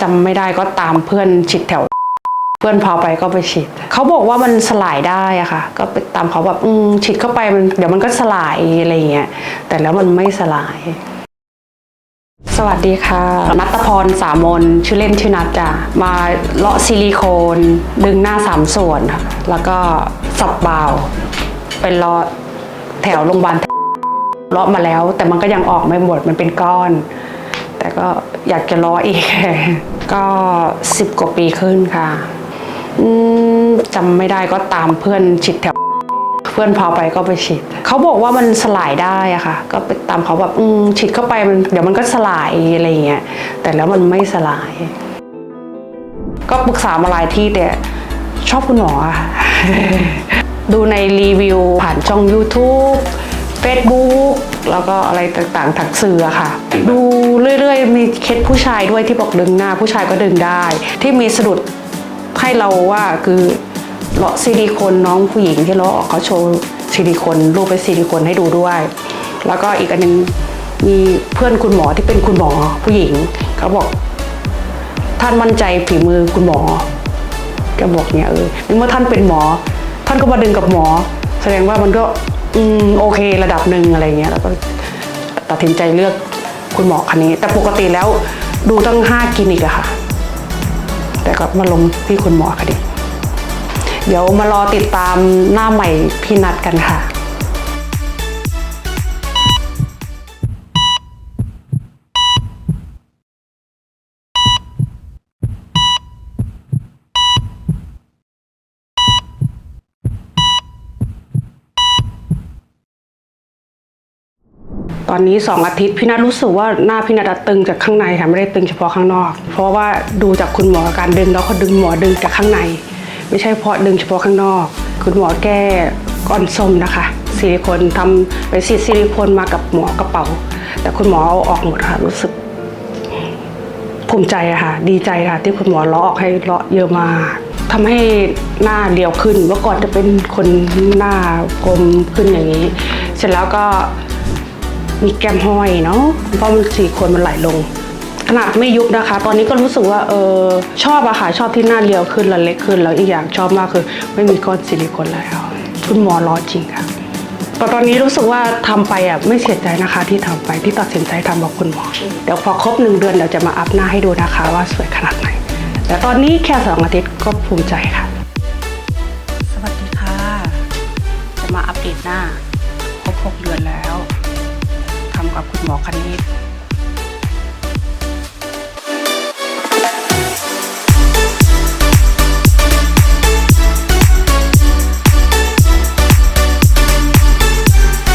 จำไม่ได้ก็ตามเพื่อนฉีดแถว เพื่อนพาไปก็ไปฉีดเขาบอกว่ามันสลายได้อะค่ะ ก็ไปตามเขาแบบอืมฉีดเข้าไปมันเดี๋ยวมันก็สลายอะไรเงี้ยแต่แล้วมันไม่สลาย สวัสดีค่ะ นัตพรสามนชื่อเล่นชื่อนัทจ้ะมาเลาะซิลิโคน ดึงหน้าสามส่วนค่ะแล้วก็สับบาวเป็นเลาะแถวโรงพยาบาลเลาะมาแล้ว แต่มันก็ยังออกไม่หมดมันเป็นก้อน แต่ก็อยากจะเลาะอีก ก็สิบกว่าปีขึ้นค่ะจำไม่ได้ก็ตามเพื่อนฉีดแถว เพื่อนพาไปก็ไปฉีดเขาบอกว่ามันสลายได้อะค่ะ ก็ไปตามเขาแบบฉีดเข้าไปมันเดี๋ยวมันก็สลายอะไรเงี้ยแต่แล้วมันไม่สลาย ก็ปรึกษามาหลายที่แต่ชอบคุณหมออะดูในรีวิวผ่านช่อง YouTube Facebook แล้วก็อะไรต่างๆทางสื่ออะค่ะ ดูเรื่อยๆ มีเคสผู้ชายด้วยที่บอกดึงหน้า ผู้ชายก็ดึงได้ ที่มีสะดุดให้เราว่าคือเลาะซิลิโคนน้องผู้หญิงที่เลาะออกเขาโชว์ซิลิโคนรูปเป็นซิลิโคนให้ดูด้วย แล้วก็อีกอันหนึงมีเพื่อนคุณหมอที่เป็นคุณหมอผู้หญิงเขาบอก ท่านมั่นใจฝีมือคุณหมอแกบอกเนี่ยเออในเมื่อท่านเป็นหมอ ท่านก็มาดึงกับหมอ แสดงว่ามันก็ อืมโอเคระดับหนึ่งอะไรเงี้ยแล้วก็ตัดสินใจเลือกคุณหมอคนนี้ แต่ปกติแล้วดูตั้งห้าคลินิกอะค่ะ แต่ก็มาลงที่คุณหมอคนนี้เดี๋ยวมารอติดตามหน้าใหม่พี่นัดกันค่ะ ตอนนี้สองอาทิตย์พี่นัทรู้สึกว่าหน้าพี่นัทตึงจากข้างในค่ะไม่ได้ตึงเฉพาะข้างนอก เพราะว่าดูจากคุณหมอการดึงแล้วเขาดึงหมอดึงจากข้างใน ไม่ใช่เพราะดึงเฉพาะข้างนอก คุณหมอแก้ก้อนส้มนะคะซิลิโคนทำไปซีดซิลิโคนมากับหมอกระเป๋า แต่คุณหมอเอาออกหมดค่ะรู้สึกภูมิใจอะค่ะ ดีใจค่ะ ที่คุณหมอเลาะออกให้เลาะเยอะมากทำให้หน้าเรียวขึ้นเมื่อก่อนจะเป็นคนหน้ากลมขึ้นอย่างนี้ เสร็จแล้วก็ มีแก้มห้อยเนาะเพราะมันสี่คนมันไหลลง ขนาดไม่ยุบนะคะ ตอนนี้ก็รู้สึกว่าเออชอบอะค่ะชอบที่หน้าเรียวขึ้นและเล็กขึ้นแล้วอีกอย่างชอบมากคือ ไม่มีก้อนซิลิโคนแล้วคุณหมอรอจริงค่ะแต่ตอนนี้รู้สึกว่าทำไปอะไม่เสียใจนะคะ ที่ทำไปที่ตัดสินใจทำกับคุณหมอ เดี๋ยวพอครบหนึ่งเดือนเดี๋ยวจะมาอัพหน้าให้ดูนะคะ ว่าสวยขนาดไหนแต่ตอนนี้แค่สองอาทิตย์ก็ภูมิใจค่ะ สวัสดีค่ะ จะมาอัปเดตหน้าครบหกเดือนแล้ว กับคุณหมอคณิต